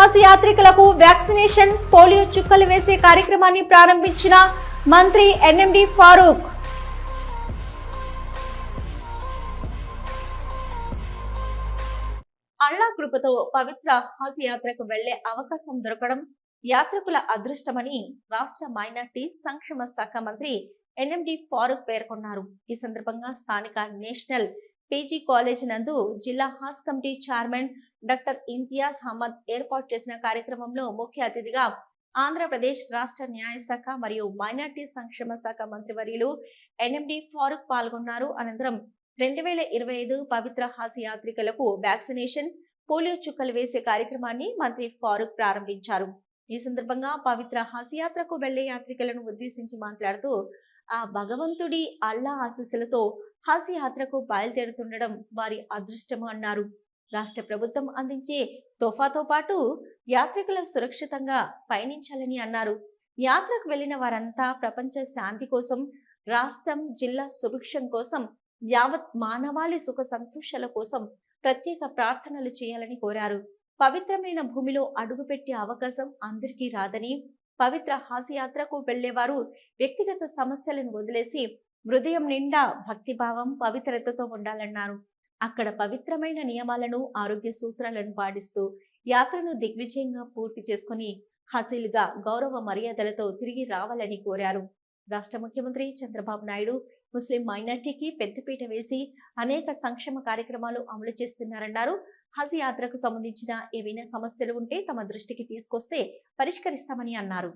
పవిత్ర యాత్రికులకు vaccination polio చుక్కలు వేసే కార్యక్రమాన్ని ప్రారంభించిన మంత్రి ఎన్ఎండి ఫారూక్. అల్లా కృపతో పవిత్ర హజ్ యాత్రకు వెళ్ళే అవకాశం దొరకడం యాత్రికుల అదృష్టమని రాష్ట్ర మైనార్టీ సంక్షేమ శాఖ మంత్రి ఎన్ఎండి ఫారూక్ పేర్కొన్నారు. ఈ సందర్భంగా స్థానిక నేషనల్ పీజీ కాలేజ్ నందు జిల్లా has committee chairman doctor Imtiaz Ahmed ఏర్పాటు చేసిన కార్యక్రమంలో ముఖ్య అతిథిగా ఆంధ్రప్రదేశ్ రాష్ట్ర న్యాయశాఖ మరియు మైనార్టీ సంక్షేమ శాఖ మంత్రివర్యులు ఎన్ఎండి ఫారూక్ పాల్గొన్నారు. అనంతరం రెండు వేల ఇరవై ఐదు పవిత్ర హాసి యాత్రికులకు వ్యాక్సినేషన్ పోలియో చుక్కలు వేసే కార్యక్రమాన్ని మంత్రి ఫారూక్ ప్రారంభించారు. ఈ సందర్భంగా పవిత్ర హాసి యాత్రకు వెళ్ళే యాత్రికులను ఉద్దేశించి మాట్లాడుతూ ఆ భగవంతుడి అల్లా ఆశీస్సులతో హజ్ యాత్రకు బయలుదేరుతుండడం వారి అదృష్టము అన్నారు. రాష్ట్ర ప్రభుత్వం అందించే తోఫాతో పాటు యాత్రికులు సురక్షితంగా పయనించాలని అన్నారు. యాత్రకు వెళ్ళిన వారంతా ప్రపంచ శాంతి కోసం రాష్ట్రం జిల్లా సుభిక్షం కోసం యావత్ మానవాళి సుఖ సంతోషాల కోసం ప్రత్యేక ప్రార్థనలు చేయాలని కోరారు. పవిత్రమైన భూమిలో అడుగుపెట్టే అవకాశం అందరికీ రాదని పవిత్ర హాసియాత్రకు వెళ్ళేవారు వ్యక్తిగత సమస్యలను వదిలేసి హృదయం నిండా భక్తిభావం పవిత్రతతో ఉండాలన్నారు. అక్కడ పవిత్రమైన నియమాలను ఆరోగ్య సూత్రాలను పాటిస్తూ యాత్రను దిగ్విజయంగా పూర్తి చేసుకుని హసీలుగా గౌరవ మర్యాదలతో తిరిగి రావాలని కోరారు. రాష్ట్ర ముఖ్యమంత్రి చంద్రబాబు నాయుడు ముస్లిం మైనార్టీకి పెద్దపీట వేసి అనేక సంక్షేమ కార్యక్రమాలు అమలు చేస్తున్నారన్నారు. హజ్ యాత్రకు సంబంధించిన ఏవైనా సమస్యలు ఉంటే తమ దృష్టికి తీసుకొస్తే పరిష్కరిస్తామని అన్నారు.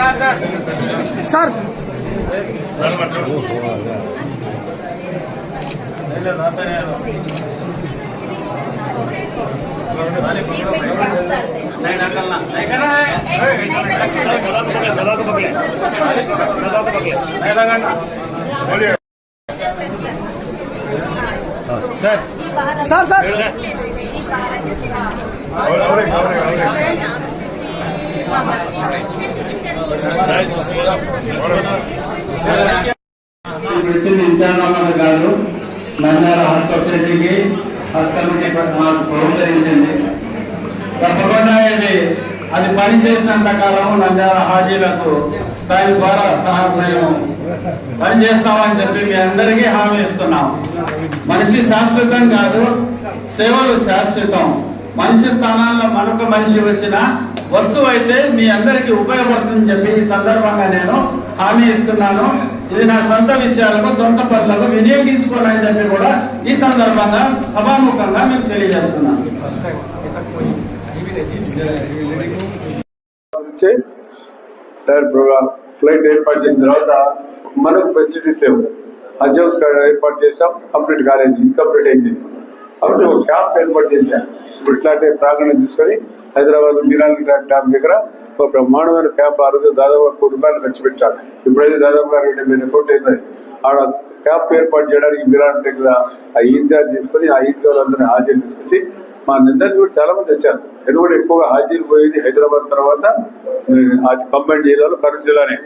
Sir sir. సార్ ఇప్పుడు వచ్చింది ఇన్ఛార్జ్ కాదు. నంద్యాల హార్ట్ సొసైటీకి హాస్ కమిటీ మాకు బహుకరించింది. తప్పకుండా ఇది అది పని చేసినంత కాలం నంద్యాల హాజీలకు దాని ద్వారా సహాయం పనిచేస్తామని పని చేస్తామని చెప్పి మీ అందరికీ హామీ ఇస్తున్నాం. మనిషి శాశ్వతం కాదు సేవలు శాశ్వతం. మనిషి స్థానాల్లో మనకు మనిషి వచ్చిన వస్తువు అయితే మీ అందరికీ ఉపయోగపడుతుందని చెప్పి ఈ సందర్భంగా నేను హామీ ఇస్తున్నాను. ఇది నా సొంత విషయాలకు సొంత పనులకు వినియోగించుకోవాలని చెప్పి కూడా ఈ సందర్భంగా సభాముఖంగా మేము తెలియజేస్తున్నాం. ఫ్లైట్ ఏర్పాటు చేసిన తర్వాత మనకు ఫెసిలిటీస్ లేవు. హజ్ హౌస్ ఏర్పాటు చేసాం కంప్లీట్ కాలేదు ఇన్కంప్లీట్ అయింది. కాబట్టి ఒక క్యాంప్ ఏర్పాటు చేశాం. ఇప్పుడు ఇట్లాంటి ప్రాంగణం తీసుకొని హైదరాబాద్ మీరాలి డ్యామ్ దగ్గర ఒక బ్రహ్మాండమైన క్యాంప్ ఆ రోజు దాదాపు ఒక కోటి రూపాయలు ఖర్చు పెట్టాడు ఇప్పుడైతే దాదాపు రెండు వేల కోట్లు అయింది ఆడ క్యాంప్ ఏర్పాటు చేయడానికి మిరాన్ దగ్గర ఆ ఈద్గా తీసుకొని ఆ ఈద్గా అందరినీ హాజరు తీసుకొచ్చి మా నిందలు కూడా చాలా మంది వచ్చారు. ఎందుకంటే ఎక్కువగా హాజీలు పోయేది హైదరాబాద్ తర్వాత కంబైన్ జిల్లాలో కర్నూలు జిల్లానే.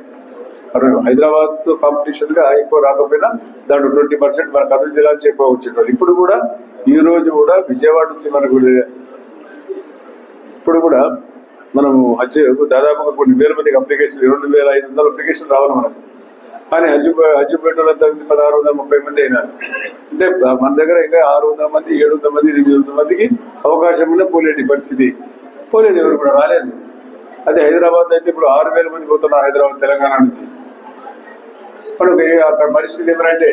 కర్నూలు హైదరాబాద్ కాంపిటీషన్గా ఎక్కువ రాకపోయినా దాంట్లో ట్వంటీ పర్సెంట్ మన కర్నూలు జిల్లా నుంచి ఎక్కువ వచ్చేటోళ్ళు ఇప్పుడు కూడా ఈ రోజు కూడా విజయవాడ నుంచి మనకు ఇప్పుడు కూడా మనం హజ్ దాదాపుగా కొన్ని వేల మందికి అప్లికేషన్ రెండు వేల ఐదు వందల అప్లికేషన్ రావాలి మనకు. కానీ హజ్ హజ్ పెట్టాలంతా పదహారు వందల ముప్పై మంది అయినారు అంటే మన దగ్గర ఇంకా ఆరు వందల మంది ఏడు వందల మంది ఎనిమిది వందల మందికి అవకాశం ఉన్న పోలేని పరిస్థితి. పోలేదు ఎవరు కూడా రాలేదు. అదే హైదరాబాద్ అయితే ఇప్పుడు ఆరు వేల మంది పోతున్నారు హైదరాబాద్ తెలంగాణ నుంచి. మనకి అక్కడ పరిస్థితి ఏమంటే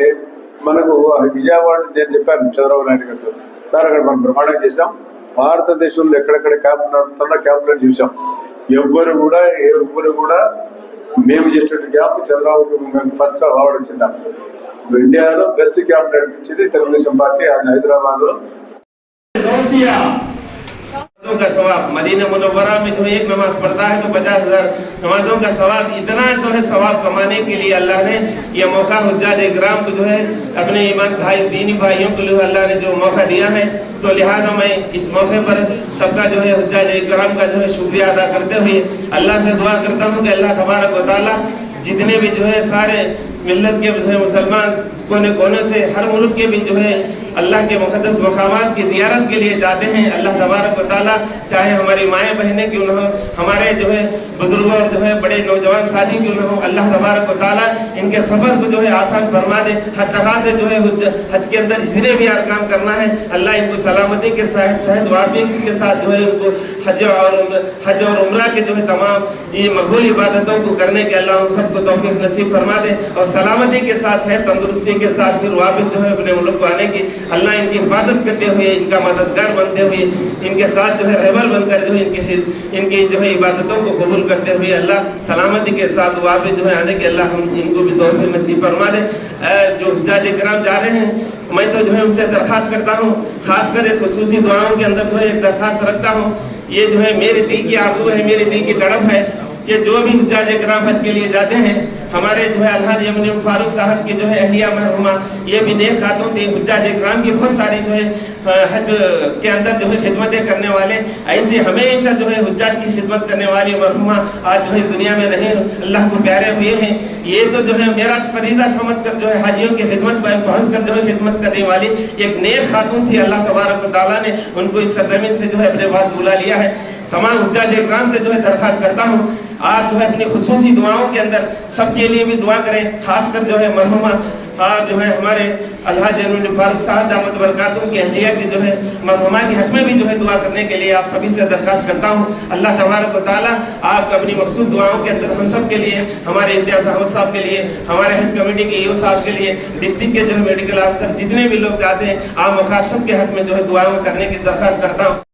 మనకు విజయవాడ నేను చెప్పాను చంద్రబాబు నాయుడు గారితో. సార్ అక్కడ మనం ప్రమాణం చేశాం. భారతదేశంలో ఎక్కడెక్కడ క్యాంప్ నడుపుతున్నా క్యాంపులను చూసాం. ఎవ్వరు కూడా ఎవ్వరు కూడా మేము చేసిన క్యాంప్ చంద్రబాబు మేము ఫస్ట్ అవార్డు వచ్చిందాం ఇండియాలో బెస్ట్ క్యాంప్ నడిపించింది తెలుగుదేశం పార్టీ ఆయన హైదరాబాద్లో کا ثواب۔ مدینہ منورہ میں جو ایک نماز پڑھتا ہے تو پچاس ہزار نمازوں کا ثواب، اتنا جو ہے ثواب کمانے کے لیے اللہ نے یہ موقع حجاج اکرام کو جو ہے اپنے ایمان بھائی، دینی بھائیوں کے لیے اللہ نے جو موقع دیا ہے، تو لہٰذا میں اس موقع پر سب کا جو ہے حجاج اکرام کا جو ہے شکریہ ادا کرتے ہوئے اللہ سے دعا کرتا ہوں کہ اللہ تبارک و تعالیٰ جتنے بھی جو ہے سارے ملت کے مسلمان کونے کونے سے، ہر ملک کے بھی جو ہے اللہ کے مقدس مقامات کی زیارت کے لیے جاتے ہیں۔ اللہ تبارک و تعالیٰ چاہے ہماری مائیں بہنیں کیوں نہ ہوں، ہمارے جو ہے بزرگوں اور جو ہے بڑے نوجوان ساتھی کیوں نہ ہوں، اللہ تبارک و تعالیٰ ان کے سفر کو جو ہے آسان فرما دے۔ ہر طرح سے جو ہے حج کے اندر جنہیں بھی کام کرنا ہے۔ اللہ ان کو سلامتی کے ساتھ، صحت وافی کے ساتھ جو ہے ان کو حج اور حج اور عمرہ کے جو ہے تمام یہ مقبول عبادتوں کو کرنے کے اللہ ہم سب کو توفیق نصیب فرما دے۔ اور سلامتی کے ساتھ، صحت تندرستی کے ساتھ پھر واپس جو ہے اپنے ملک کو آنے کی اللہ ان کی حفاظت کرتے ہوئے، ان کا مددگار بنتے ہوئے، ان کے ساتھ جو ہے رہبر بن کر جو ہے ان کے ان کی جو ہے عبادتوں کو قبول کرتے ہوئے اللہ سلامتی کے ساتھ دعا بھی جو ہے آنے کے اللہ ہم ان کو بھی دور پہ نصیب فرما دے۔ جو حجاج کرام جا رہے ہیں، میں تو جو ہے ان سے درخواست کرتا ہوں، خاص کر ایک خصوصی دعاؤں کے اندر جو ہے ایک درخواست رکھتا ہوں۔ یہ جو ہے میرے دل کی آرزو ہے، میرے دل کی تڑپ ہے۔ کہ جو بھی حجاج اکرام حج کے لیے جاتے ہیں، ہمارے جو ہے الحاظ یمن فاروق صاحب کی جو ہے اہلیہ مرحومہ، یہ بھی نیک خاتون تھی حجاج اکرام کی بہت ساری جو ہے حج کے اندر جو ہے خدمتیں کرنے والے۔ ایسے ہمیشہ جو ہے حجاج کی خدمت کرنے والی مرحومہ آج جو ہے اس دنیا میں رہے، اللہ کو پیارے ہوئے ہیں۔ یہ تو جو ہے میرا فریضہ سمجھ کر جو ہے حاجیوں کی خدمت پر پہنچ کر جو ہے خدمت کرنے والی ایک نیک خاتون تھی اللہ تبارک و تعالیٰ نے ان کو اس سرزمین سے جو ہے اپنے پاس بلا لیا ہے۔ تمام حجاج اکرام سے جو ہے درخواست کرتا ہوں۔ آپ جو ہے اپنی خصوصی دعاؤں کے اندر سب کے لیے بھی دعا کریں، خاص کر جو ہے مرحومہ آپ جو ہے ہمارے اللہ جن فاروق صاحب دامت برکاتوں کی اہلیہ کی جو ہے مرحومہ کی حج میں بھی جو ہے دعا کرنے کے لیے آپ سبھی سے درخواست کرتا ہوں۔ اللہ تبارک و تعالیٰ آپ اپنی مخصوص دعاؤں کے اندر ہم سب کے لیے، ہمارے امتیاز احمد صاحب کے لیے، ہمارے حج کمیٹی کے ایو صاحب کے لیے، ڈسٹرکٹ کے جو ہے میڈیکل آفیسر جتنے بھی لوگ جاتے ہیں، آپ سب کے حق میں جو ہے دعاؤں کرنے کی درخواست کرتا ہوں۔